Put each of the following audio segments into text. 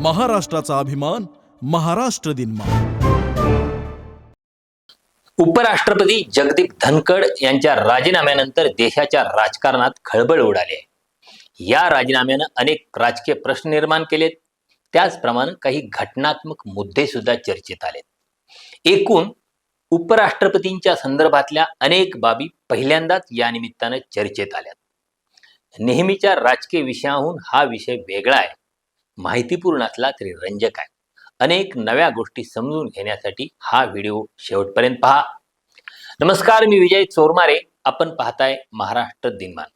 महाराष्ट्राचा अभिमान महाराष्ट्र दिन उपराष्ट्रपती जगदीप धनखड यांच्या राजीनाम्यानंतर देशाच्या राजकारणात खळबळ उडाली आहे. या राजीनाम्यानं अनेक राजकीय प्रश्न निर्माण केलेत. त्याचप्रमाणे काही घटनात्मक मुद्दे सुद्धा चर्चेत आलेत. एकूण उपराष्ट्रपतींच्या संदर्भातल्या अनेक बाबी पहिल्यांदाच या निमित्तानं चर्चेत आल्यात. नेहमीच्या राजकीय विषयाहून हा विषय वेगळा आहे. माहितीपूर्ण असला तरी रंजक आहे. अनेक नव्या गोष्टी समजून घेण्यासाठी हा व्हिडिओ शेवटपर्यंत पहा. नमस्कार मी विजय चोरमारे. आपण पाहताय महाराष्ट्र दिनमान.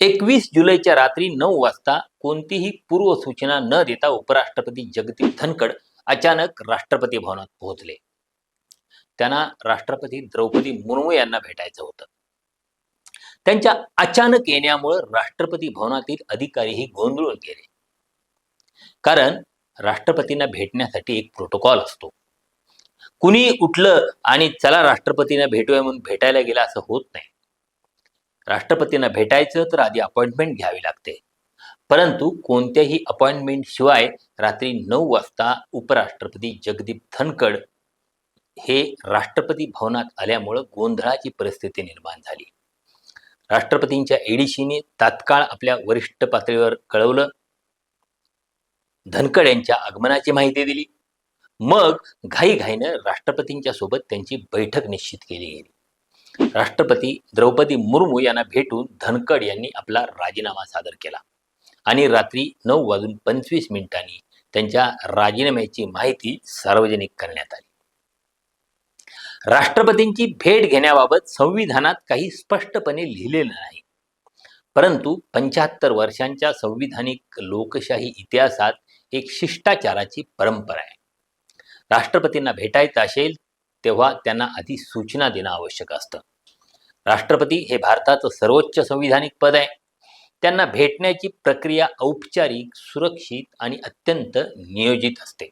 एकवीस जुलैच्या रात्री नऊ वाजता कोणतीही पूर्वसूचना न देता उपराष्ट्रपती जगदीप धनखड अचानक राष्ट्रपती भवनात पोहोचले. त्यांना राष्ट्रपती द्रौपदी मुर्मू यांना भेटायचं होतं. त्यांच्या अचानक येण्यामुळे राष्ट्रपती भवनातील अधिकारीही गोंधळून गेले. कारण राष्ट्रपतींना भेटण्यासाठी एक प्रोटोकॉल असतो. कुणी उठलं आणि चला राष्ट्रपतींना भेटूया म्हणून भेटायला गेला असं होत नाही. राष्ट्रपतींना भेटायचं तर आधी अपॉइंटमेंट घ्यावी लागते. परंतु कोणत्याही अपॉइंटमेंट शिवाय रात्री नऊ वाजता उपराष्ट्रपती जगदीप धनखड हे राष्ट्रपती भवनात आल्यामुळं गोंधळाची परिस्थिती निर्माण झाली. राष्ट्रपतींच्या एडीसीने तात्काळ आपल्या वरिष्ठ पातळीवर कळवलं धनकड यांच्या आगमनाची माहिती दिली. मग घाईघाईनं राष्ट्रपतींच्या सोबत त्यांची बैठक निश्चित केली गेली. राष्ट्रपती द्रौपदी मुर्मू यांना भेटून धनकड यांनी आपला राजीनामा सादर केला. आणि रात्री नऊ वाजून पंचवीस मिनिटांनी त्यांच्या राजीनाम्याची माहिती सार्वजनिक करण्यात आली. राष्ट्रपतींची भेट घेण्याबाबत संविधानात काही स्पष्टपणे लिहिलेलं नाही. परंतु पंच्याहत्तर वर्षांच्या संविधानिक लोकशाही इतिहासात एक शिष्टाचाराची परंपरा आहे. राष्ट्रपतींना भेटायचं असेल तेव्हा त्यांना आधी सूचना देणं आवश्यक असतं. राष्ट्रपती हे भारताचं सर्वोच्च संविधानिक पद आहे. त्यांना भेटण्याची प्रक्रिया औपचारिक सुरक्षित आणि अत्यंत नियोजित असते.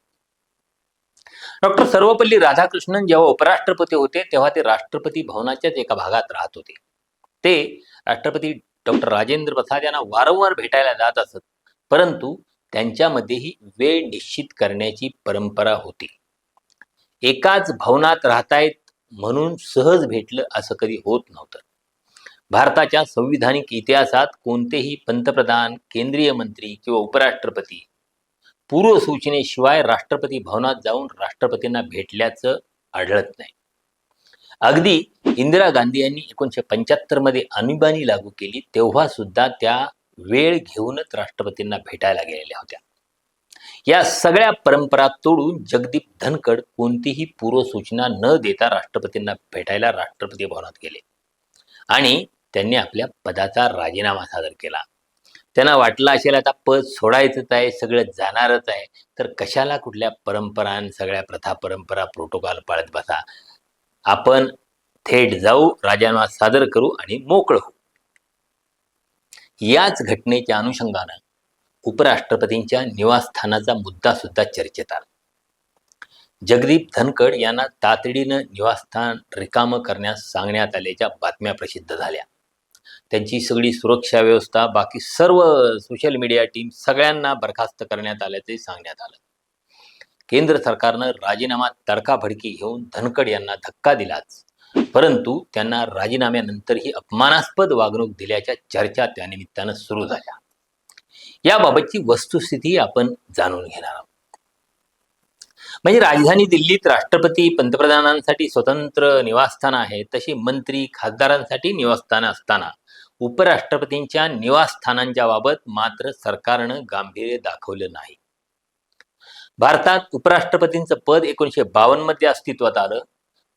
डॉक्टर सर्वपल्ली राधाकृष्णन जेव्हा उपराष्ट्रपती होते तेव्हा ते राष्ट्रपती भवनाच्याच एका भागात राहत होते. ते राष्ट्रपती डॉक्टर राजेंद्र प्रसाद यांना वारंवार भेटायला जात असत परंतु त्यांच्यामध्येही वेळ निश्चित करण्याची परंपरा होती. एकाच भवनात राहतायत म्हणून सहज भेटलं असं कधी होत नव्हतं. भारताच्या संविधानिक इतिहासात कोणतेही पंतप्रधान केंद्रीय मंत्री किंवा उपराष्ट्रपती पूर्वसूचनेशिवाय राष्ट्रपती भवनात जाऊन राष्ट्रपतींना भेटल्याचं आढळत नाही. अगदी इंदिरा गांधी यांनी एकोणीशे पंच्याहत्तरमध्ये आणीबाणी लागू केली तेव्हा सुद्धा त्या वेळ घेऊनच राष्ट्रपतींना भेटायला गेलेल्या होत्या. या सगळ्या परंपरा तोडून जगदीप धनखड कोणतीही पूर्वसूचना न देता राष्ट्रपतींना भेटायला राष्ट्रपती भवनात गेले. आणि त्यांनी आपल्या पदाचा राजीनामा सादर केला. त्यांना वाटलं असेल आता पद सोडायचंच आहे सगळं जाणारच आहे. तर कशाला कुठल्या परंपरा सगळ्या प्रथा परंपरा प्रोटोकॉल पाळत बसा? आपण थेट जाऊ राजीनामा सादर करू आणि मोकळं होऊ. याच घटनेच्या अनुषंगानं उपराष्ट्रपतींच्या निवासस्थानाचा मुद्दा सुद्धा चर्चेत आला. जगदीप धनकड यांना तातडीनं निवासस्थान रिकामं करण्यास सांगण्यात आल्याच्या बातम्या प्रसिद्ध झाल्या. त्यांची सगळी सुरक्षा व्यवस्था बाकी सर्व सोशल मीडिया टीम सगळ्यांना बरखास्त करण्यात आल्याचे सांगण्यात आलं. केंद्र सरकारनं राजीनामा तडकाफडकी घेऊन धनकड यांना धक्का दिलाच. परंतु त्यांना राजीनाम्यानंतरही अपमानास्पद वागणूक दिल्याच्या चर्चा त्यानिमित्तानं सुरू झाल्या. याबाबतची वस्तुस्थिती आपण जाणून घेणार आहोत. म्हणजे राजधानी दिल्लीत राष्ट्रपती पंतप्रधानांसाठी स्वतंत्र निवासस्थानं आहेत तशी मंत्री खासदारांसाठी निवासस्थानं असताना उपराष्ट्रपतींच्या निवासस्थानांच्या बाबत मात्र सरकारनं गांभीर्य दाखवलं नाही. भारतात उपराष्ट्रपतींचं पद एकोणीशे बावन्नमध्ये अस्तित्वात आलं.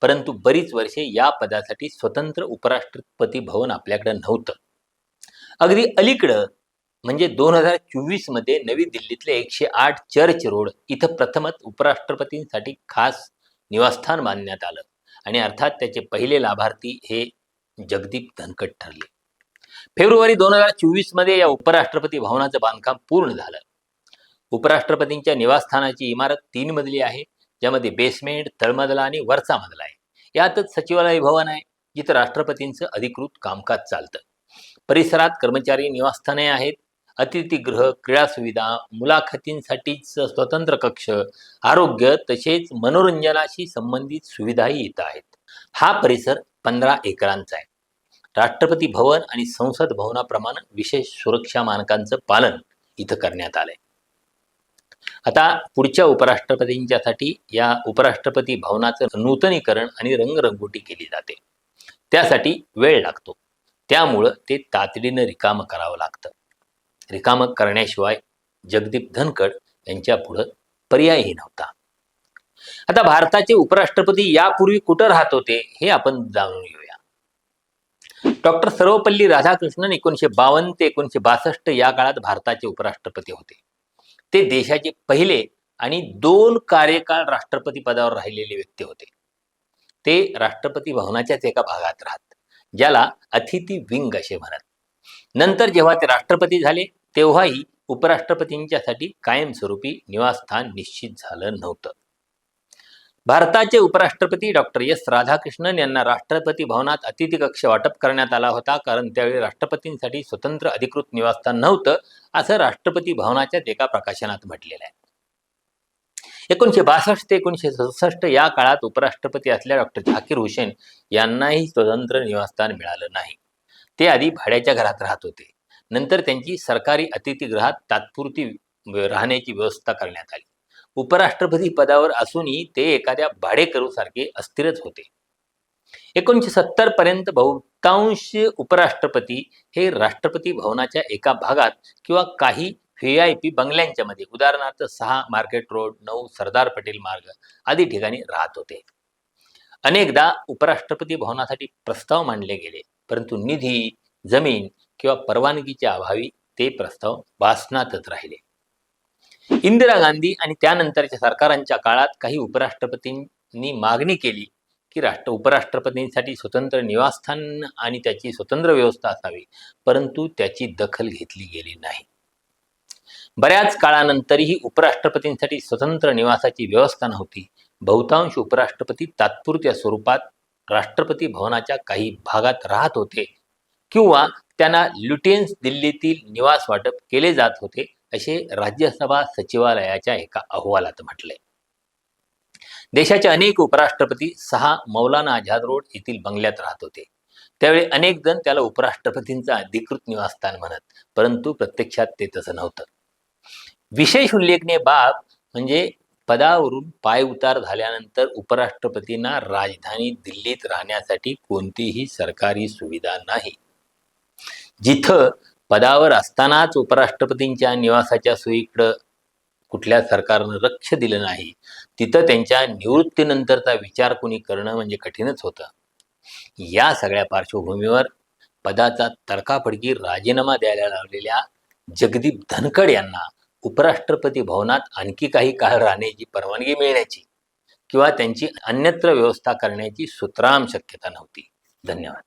परंतु बरीच वर्षे या पदासाठी स्वतंत्र उपराष्ट्रपती भवन आपल्याकडे नव्हतं. अगदी अलीकडं म्हणजे दोन हजार चोवीसमध्ये नवी दिल्लीतले एकशे आठ चर्च रोड इथं प्रथमच उपराष्ट्रपतींसाठी खास निवासस्थान बांधण्यात आलं आणि अर्थात त्याचे पहिले लाभार्थी हे जगदीप धनकट ठरले. फेब्रुवारी दोन हजार चोवीसमध्ये या उपराष्ट्रपती भवनाचं बांधकाम पूर्ण झालं. उपराष्ट्रपतींच्या निवासस्थानाची इमारत तीन मजली आहे. ज्यामध्ये बेसमेंट तळमजला आणि वरचा मजला आहे. यातच सचिवालय भवन आहे जिथं राष्ट्रपतींचं अधिकृत कामकाज चालतं. परिसरात कर्मचारी निवासस्थाने आहेत अतिथीगृह क्रीडा सुविधा मुलाखतींसाठीच स्वतंत्र कक्ष आरोग्य तसेच मनोरंजनाशी संबंधित सुविधाही इथं आहेत. हा परिसर पंधरा एकरांचा आहे. राष्ट्रपती भवन आणि संसद भवनाप्रमाणे विशेष सुरक्षा मानकांचं पालन इथं करण्यात आलंय. आता पुढच्या उपराष्ट्रपतींच्यासाठी या उपराष्ट्रपती भवनाचं नूतनीकरण आणि रंगरंगोटी केली जाते. त्यासाठी वेळ लागतो. त्यामुळं ते तातडीनं रिकामं करावं लागतं. रिकामं करण्याशिवाय जगदीप धनकड यांच्या पुढं पर्यायही नव्हता. आता भारताचे उपराष्ट्रपती यापूर्वी कुठं राहत होते हे आपण जाणून घेऊया. डॉक्टर सर्वपल्ली राधाकृष्णन एकोणीशे बावन्न ते एकोणीशे बासष्ट या काळात भारताचे उपराष्ट्रपती होते. ते देशाचे पहिले आणि दोन कार्यकाळ राष्ट्रपती पदावर राहिलेले व्यक्ती होते. ते राष्ट्रपती भवनाच्याच एका भागात राहत ज्याला अतिथी विंग असे म्हणत. नंतर जेव्हा ते राष्ट्रपती झाले तेव्हाही उपराष्ट्रपतींच्यासाठी कायमस्वरूपी निवासस्थान निश्चित झालं नव्हतं. भारताचे उपराष्ट्रपती डॉक्टर एस राधाकृष्णन यांना राष्ट्रपती भवनात अतिथी कक्ष वाटप करण्यात आला होता कारण त्यावेळी राष्ट्रपतींसाठी स्वतंत्र अधिकृत निवासस्थान नव्हतं असं राष्ट्रपती भवनाच्याच एका प्रकाशनात म्हटलेलं आहे. एकोणीशे बासष्ट ते एकोणीशे सदुसष्ट या काळात उपराष्ट्रपती असलेल्या डॉक्टर झाकीर हुसेन यांनाही स्वतंत्र निवासस्थान मिळालं नाही. ते आधी भाड्याच्या घरात राहत होते. नंतर त्यांची सरकारी अतिथीगृहात तात्पुरती राहण्याची व्यवस्था करण्यात आली. उपराष्ट्रपती पदावर असूनही ते एखाद्या भाडेकरूसारखे अस्थिरच होते. एकोणीसशे सत्तर पर्यंत बहुतांश उपराष्ट्रपती हे राष्ट्रपती भवनाच्या एका भागात किंवा काही व्ही आय पी बंगल्यांच्या मध्ये उदाहरणार्थ सहा मार्केट रोड नऊ सरदार पटेल मार्ग आदी ठिकाणी राहत होते. अनेकदा उपराष्ट्रपती भवनासाठी प्रस्ताव मांडले गेले परंतु निधी जमीन किंवा परवानगीच्या अभावी ते प्रस्ताव वाचनातच राहिले. इंदिरा गांधी आणि त्यानंतरच्या सरकारांच्या काळात काही उपराष्ट्रपतींनी मागणी केली की राष्ट्र उपराष्ट्रपतींसाठी स्वतंत्र निवासस्थान आणि त्याची स्वतंत्र व्यवस्था असावी परंतु त्याची दखल घेतली गेली नाही. बऱ्याच काळानंतरही उपराष्ट्रपतींसाठी स्वतंत्र निवासाची व्यवस्था नव्हती. बहुतांश उपराष्ट्रपती तात्पुरत्या स्वरूपात राष्ट्रपती भवनाच्या काही भागात राहत होते किंवा त्यांना ल्युटेन्स दिल्लीतील निवास वाटप केले जात होते असे राज्यसभा सचिवालयाच्या एका अहवालात म्हटले. देशाचे अनेक उपराष्ट्रपती सहा मौलाना आझाद रोड येथील बंगल्यात राहत होते. त्यावेळी अनेक जण त्याला उपराष्ट्रपतींचा अधिकृत निवासस्थान म्हणत परंतु प्रत्यक्षात ते तसं नव्हतं. विशेष उल्लेखनीय बाब म्हणजे पदावरून पाय उतार झाल्यानंतर उपराष्ट्रपतींना राजधानी दिल्लीत राहण्यासाठी कोणतीही सरकारी सुविधा नाही. जिथं पदावर असतानाच उपराष्ट्रपतींच्या निवासाच्या सोयीकडं कुठल्या सरकारनं लक्ष दिलं नाही तिथं त्यांच्या निवृत्तीनंतरचा विचार कुणी करणं म्हणजे कठीणच होतं. या सगळ्या पार्श्वभूमीवर पदाचा तडकाफडकी राजीनामा द्यायला लावलेल्या जगदीप धनकड यांना उपराष्ट्रपती भवनात आणखी काही काळ राहण्याची परवानगी मिळण्याची किंवा त्यांची अन्यत्र व्यवस्था करण्याची सुतराम शक्यता नव्हती. धन्यवाद.